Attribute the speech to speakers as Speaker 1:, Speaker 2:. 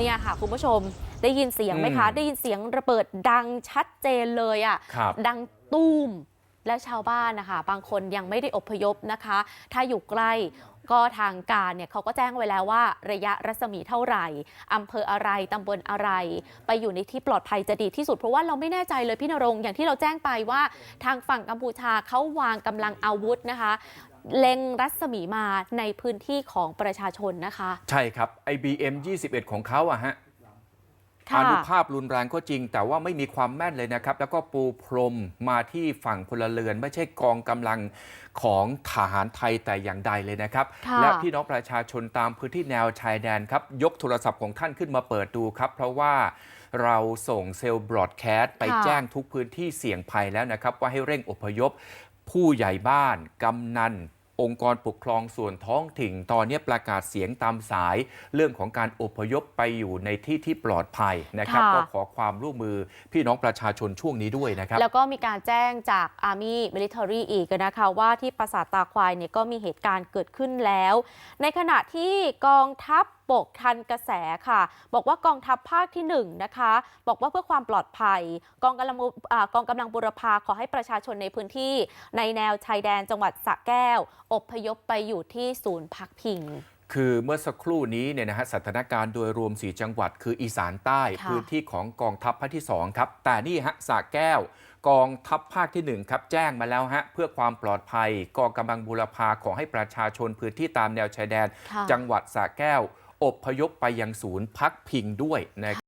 Speaker 1: เนี่ยค่ะคุณผู้ชมได้ยินเสียงไหมคะ
Speaker 2: อืม
Speaker 1: ได้ยินเสียงระเบิดดังชัดเจนเลยอะ่ะ
Speaker 2: ครับ
Speaker 1: ดังตูมและชาวบ้านนะคะ บางคนยังไม่ได้อพยพนะคะ ถ้าอยู่ใกล้ ก็ทางการเนี่ยเขาก็แจ้งไว้แล้วว่าระยะรัศมีเท่าไหร่อำเภออะไรตำบลอะไร ไปอยู่ในที่ปลอดภัยจะดีที่สุด เพราะว่าเราไม่แน่ใจเลยพี่นรงอย่างที่เราแจ้งไปว่า ทางฝั่งกัมพูชาเขาวางกำลังอาวุธนะคะ เล็งรัศมีมาในพื้นที่ของประชาชนนะคะ
Speaker 2: ใช่ครับ IBM 21 ของเขาอะฮะ อานุภาพรุนแรงก็จริง แต่ว่าไม่มีความแม่นเลยนะครับ แล้วก็ปูพรมมาที่ฝั่งพลเรือน ไม่ใช่กองกำลังของทหารไทยแต่อย่างใดเลยนะครับ
Speaker 1: ค่ะ
Speaker 2: และพี่น้องประชาชนตามพื้นที่แนวชายแดนครับ ยกโทรศัพท์ของท่านขึ้นมาเปิดดูครับ เพราะว่าเราส่งเซลล์บรอดแคสต์ไป
Speaker 1: ค่ะ
Speaker 2: แจ้งทุกพื้นที่เสี่ยงภัยแล้วนะครับ ว่าให้เร่งอพยพผู้ใหญ่บ้าน กำนัน องค์กรปกครองส่วนท้องถิ่นตอนนี้ประกาศเสียงตามสาย เรื่องของการอพยพไปอยู่ในที่ที่ปลอดภัยนะครับ
Speaker 1: ค่ะ
Speaker 2: ก็ขอความร่วมมือพี่น้องประชาชนช่วงนี้ด้วยนะครับ
Speaker 1: แล้วก็มีการแจ้งจาก Army Military อีกนะคะว่าที่ปราสาทตาควายเนี่ยก็มีเหตุการณ์เกิดขึ้นแล้ว ในขณะที่กองทัพ บกทันกระแสค่ะ บอกว่ากองทัพภาคที่1นะคะบอกว่าเพื่อความปลอดภัย กองกำลังบุอ่ากองกำลังบุรพาขอให้ประชาชนในพื้นที่ ในแนวชายแดนจังหวัดสระแก้วอพยพไปอยู่ที่ศูนย์พักพิง
Speaker 2: คือเมื่อสักครู่นี้เนี่ยนะฮะสถานการณ์โดยรวม 4 จังหวัด คืออีสานใต้
Speaker 1: ค่ะ
Speaker 2: พื้นที่ของกองทัพภาคที่ 2 ครับ แต่นี่ฮะสระแก้ว กองทัพภาคที่ 1 ครับแจ้งมาแล้วฮะ เพื่อความปลอดภัย กองกำลังบูรพาขอให้ประชาชนพื้นที่ตามแนวชายแดน
Speaker 1: ค่ะ
Speaker 2: จังหวัดสระแก้ว อบพยพไปยังศูนย์พักพิงด้วยนะครับ